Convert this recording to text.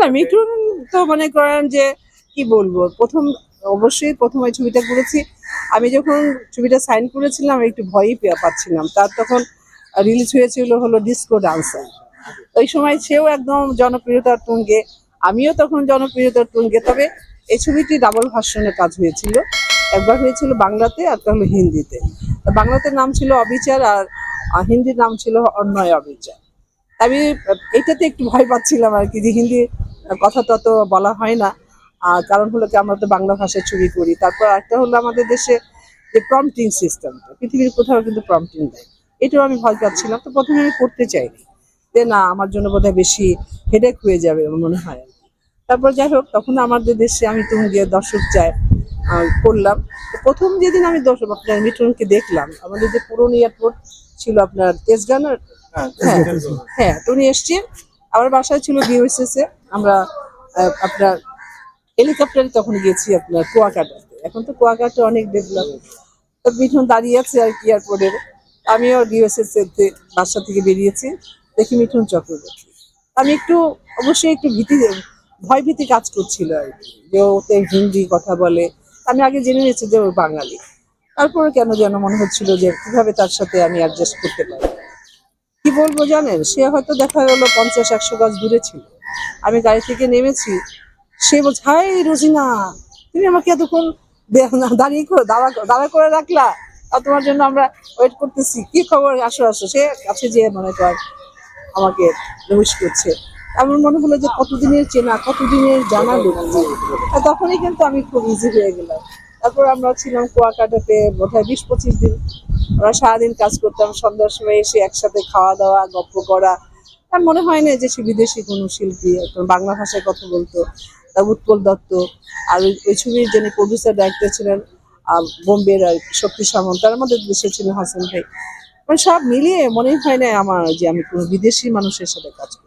না মিঠুন তো মনে করেন যে কি বলব প্রথম অবশ্যই প্রথম ওই ছবিটা করেছি। আমি যখন ছবিটা সাইন করেছিলাম একটু ভয়ই পেয়ে পাচ্ছিলাম। তার তখন রিলিজ হয়েছিল হলো ডিসকো ডান্সার ওই সময় সেও একদম জনপ্রিয়তার তুঙ্গে। আমিও তখন জনপ্রিয়তার তুঙ্গে। তবে এই ছবিটি ডাবল ভার্সনে কাজ হয়েছিল। একবার হয়েছিল বাংলাতে আর একটা হলো হিন্দিতে। বাংলাতে নাম ছিল অবিচার আর হিন্দির নাম ছিল অন্যয় অবিচার। আমি, এটাতে একটু ভয় পাচ্ছিলাম আর কি, যে হিন্দি কথা তত বলা হয় না। আর কারণ হলো কি, আমরা তো বাংলা ভাষায় ছবি করি। তারপর একটা হলো আমাদের দেশে যে প্রম্পটিং সিস্টেম পৃথিবীর কোথাও কিন্তু প্রম্পটিং দেয় এটাও আমি ভয় পাচ্ছিলাম, তো প্রথমে আমি করতে চাইনি। যে না, আমার জন্য বোধহয় বেশি হেডেক হয়ে যাবে মনে হয় তারপর যাই হোক, তখন আমাদের দেশে আমি তুমি গিয়ে দর্শক চাই। করলাম। প্রথম যেদিন আমি দর্শক আপনার মিঠুনকে দেখলাম আমাদের যে পুরনো এয়ারপোর্ট ছিল আপনার তেজগানার হ্যাঁ হ্যাঁ তো উনি এসছেন আমার বাসায় ছিল বিওএসএস এ। আমরা আপনার হেলিকপ্টারে তখন গেছি আপনার কুয়াকাটাতে। এখন তো কুয়াকাটা অনেক ডেভেলপ তো মিঠুন দাঁড়িয়ে আছে আর কি এয়ারপোর্টের আমিও বিওএসএস এতে বাসা থেকে বেরিয়েছি। দেখি মিঠুন চক্রবর্তী। আমি একটু অবশ্যই একটু ভীতি ভয় ভীতি কাজ করছিল আর কি। যে ওতে হিন্দি কথা বলে। আমি আগে জেনে নিয়েছি যে ও বাঙালি। তারপরে কেন যেন মনে হচ্ছিল যে কীভাবে তার সাথে আমি অ্যাডজাস্ট করতে পারি? কি বলব জানেন? সে হয়তো দেখা গেলো পঞ্চাশ, একশো গজ দূরে ছিল। আমি গাড়ি থেকে নেমেছি, সে বলছে, হাই রোজিনা, তুমি আমাকে এতক্ষণ দাঁড়িয়ে করে, দাঁড়া দাঁড়া করে রাখলা। আর তোমার জন্য আমরা ওয়েট করতেছি। কি খবর? আসো আসো। সে কাছে যেয়ে মনে কর আমাকে উইশ করছে। আমার মনে হলো যে কতদিনের চেনা, কতদিনের জানা আর তখনই কিন্তু আমি খুব ইজি হয়ে গেলাম। তারপর আমরা ছিলাম কুয়াকাটাতে বোধহয় বিশ পঁচিশ দিন। আমরা সারাদিন কাজ করতাম, সন্ধ্যার সময় এসে একসাথে খাওয়া দাওয়া, গপ্প করা। আর মনে হয় না যে সে বিদেশি কোনো শিল্পী বাংলা ভাষায় কথা বলতো, তা উৎপল দত্ত। আর ওই- ছবির যিনি প্রডিউসার ডাইরেক্টর ছিলেন বোম্বের আর শক্তি সামন্ত, তার মধ্যে দেশে ছিলেন হাসান ভাই। মানে সব মিলিয়ে মনে হয় না আমার যে আমি কোনো বিদেশি মানুষের সাথে কাজ করি